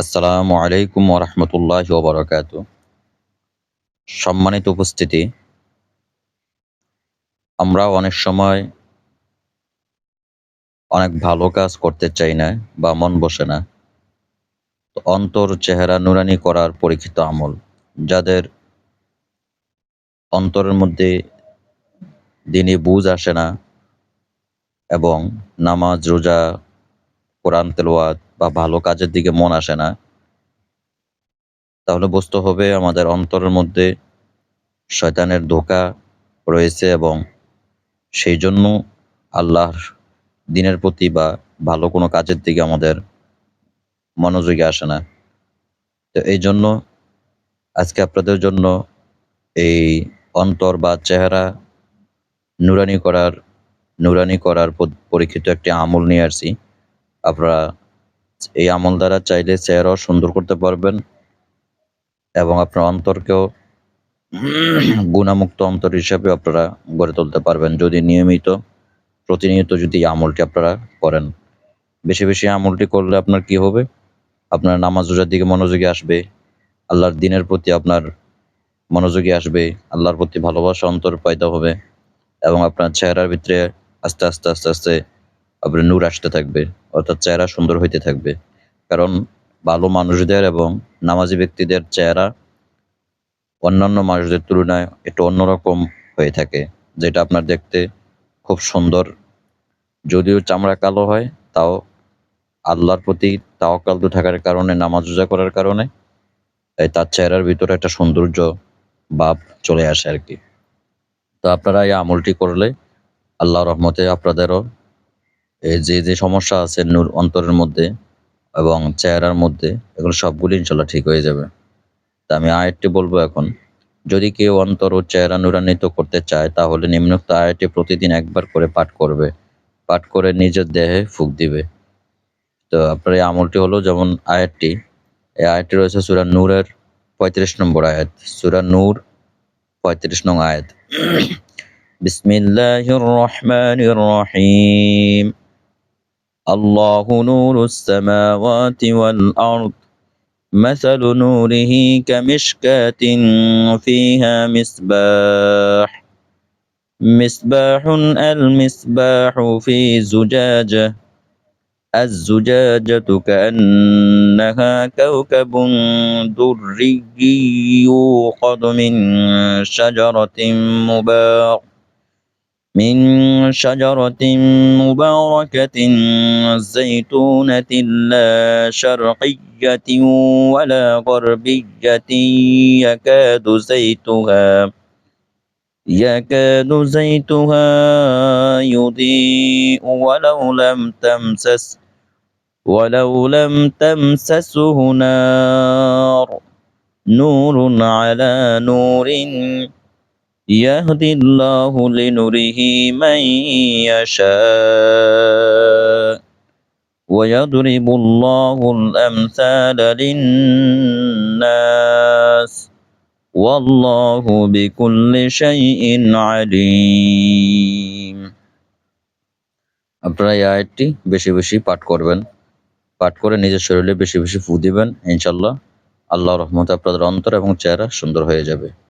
আসসালামু আলাইকুম ওরহমতুল্লাহ ওবরাকাত সম্মানিত উপস্থিতি, আমরা অনেক সময় অনেক ভালো কাজ করতে চাই না বা মন বসে না। অন্তর চেহারা নুরানি করার পরীক্ষিত আমল, যাদের অন্তরের মধ্যে দিনে বুঝ আসে না এবং নামাজ, রোজা কোরআন তেলাওয়াত বা ভালো কাজের দিকে মন আসে না, তাহলে বুঝতে হবে আমাদের অন্তরের মধ্যে শয়তানের ধোকা রয়েছে এবং সেই জন্য আল্লাহর দিনের প্রতি বা ভালো কোনো কাজের দিকে আমাদের মনোযোগী আসে না। তো এই জন্য আজকে আপনাদের জন্য এই অন্তর বা চেহারা নুরানি করার নুরানি করার পরীক্ষিত একটি আমল নিয়ে আসছি। আপনারা এই আমল দ্বারা চাইলে চেহারাও সুন্দর করতে পারবেন এবং আপনার অন্তরকেও গুণামুক্ত অন্তর হিসাবে আপনারা গড়ে তুলতে পারবেন। যদি নিয়মিত, প্রতিনিয়ত যদি আমলটি আপনারা করেন। বেশি বেশি আমলটি করলে আপনার কি হবে? আপনার নামাজ রোজার দিকে মনোযোগী আসবে, আল্লাহর দিনের প্রতি আপনার মনোযোগী আসবে, আল্লাহর প্রতি ভালোবাসা অন্তর পয়দা হবে এবং আপনার চেহারার ভিতরে আস্তে আস্তে আস্তে আস্তে আপনার নূর আসতে থাকবে, অর্থাৎ চেহারা সুন্দর হইতে থাকবে। কারণ ভালো মানুষদের এবং নামাজি ব্যক্তিদের চেহারা অন্যান্য মানুষদের তুলনায় একটু অন্যরকম হয়ে থাকে, যেটা আপনার দেখতে খুব সুন্দর। যদিও চামড়া কালো হয়, তাও আল্লাহর প্রতি তাওয়াক্কাল থাকার কারণে, নামাজ রোজা করার কারণে এই তার চেহারার ভিতরে একটা সৌন্দর্য ভাব চলে আসে আর কি। তো আপনারা এই আমলটি করলে আল্লাহ রহমতে আপনাদেরও যে যে সমস্যা আছে নূর অন্তরের মধ্যে এবং চেহারার মধ্যে, এগুলো সবগুলি ইনশাল্লাহ ঠিক হয়ে যাবে। তা আমি আয়াতটি বলব এখন। যদি কেউ অন্তর ও চেহারা নুরান্বিত করতে চায়, তাহলে নিম্নোক্ত আয়াতটি প্রতিদিন একবার করে পাঠ করবে। পাঠ করে নিজের দেহে ফুক দিবে। তো আপনার এই আমলটি হলো যেমন আয়াতটি। এই আয়াতটি রয়েছে সুরা নূরের পঁয়ত্রিশ নম্বর আয়াত। সুরা নূর পঁয়ত্রিশ নং আয়াত। বিসমিল্লাহির রহমানির রহিম। الله نور السماوات والأرض مثل نوره كمشكاة فيها مصباح مصباح المصباح في زجاجة الزجاجة كأنها كوكب دري يوقد من شجرة مباق من شجرة مباركة زيتونة لا شرقية ولا غربية يكاد زيتها يكاد زيتها يضيء ولو لم تمسس ولو لم تمسسه نار نور على نور يهدي الله لنوره من يشاء ويضرب الله الأمثال للناس والله بكل شيء عليم আপনারা এই আয়াতটি বেশি বেশি পাঠ করবেন পাঠ করে নিজের শরীরে বেশি বেশি ফু দিবেন ইনশাল্লাহ আল্লাহ রহমতে আপনাদের অন্তর এবং চেহারা সুন্দর হয়ে যাবে